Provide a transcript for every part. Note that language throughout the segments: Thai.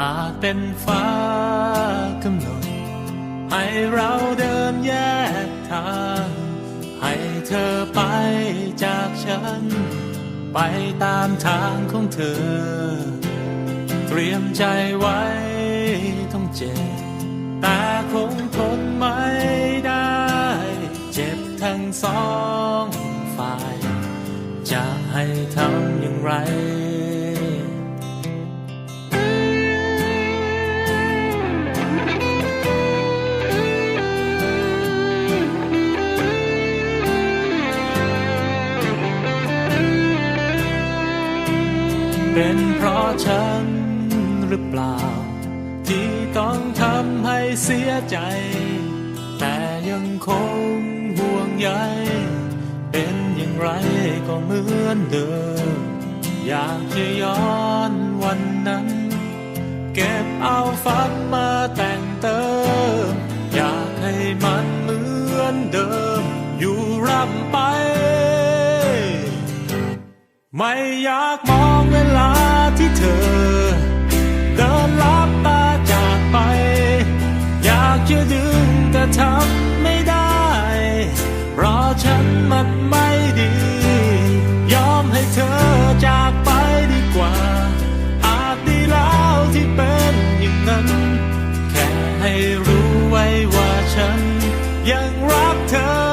อาจเป็นฟ้ากำหนด ให้เราเดินแยกทาง ให้เธอไปจากฉัน ไปตามทางของเธอ เตรียมใจไว้ต้องเจ็บ แต่คงทนไม่ได้ เจ็บทั้งสองฝ่าย จะให้ทำอย่างไร เป็นเพราะฉันหรือเปล่า ที่ต้องทำให้เสียใจ แต่ยังคงห่วงใยเป็นอย่างไรก็เหมือนเดิม อยากจะย้อนวันนั้น เก็บเอาฝันมาแต่งเติม ไม่อยากมองเวลาที่เธอ เดินลับตาจากไป อยากจะดึงแต่ทำไม่ได้ เพราะฉันมันไม่ดี ยอมให้เธอจากไปดีกว่า อาจดีแล้วที่เป็นอย่างนั้น แค่ให้รู้ไว้ว่าฉันยังรักเธอ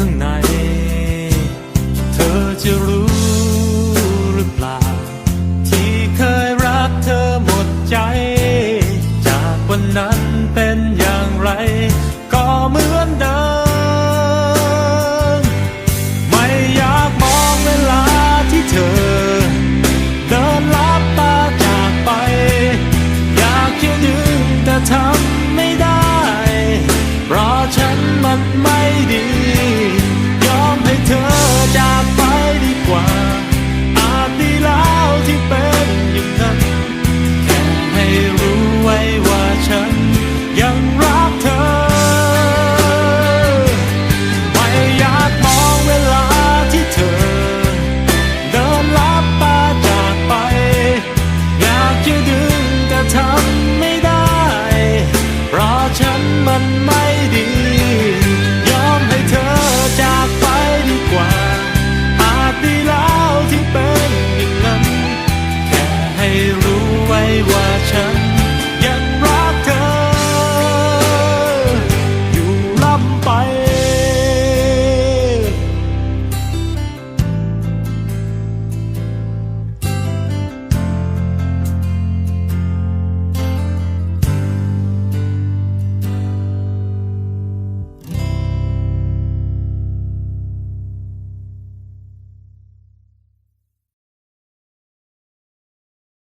能拿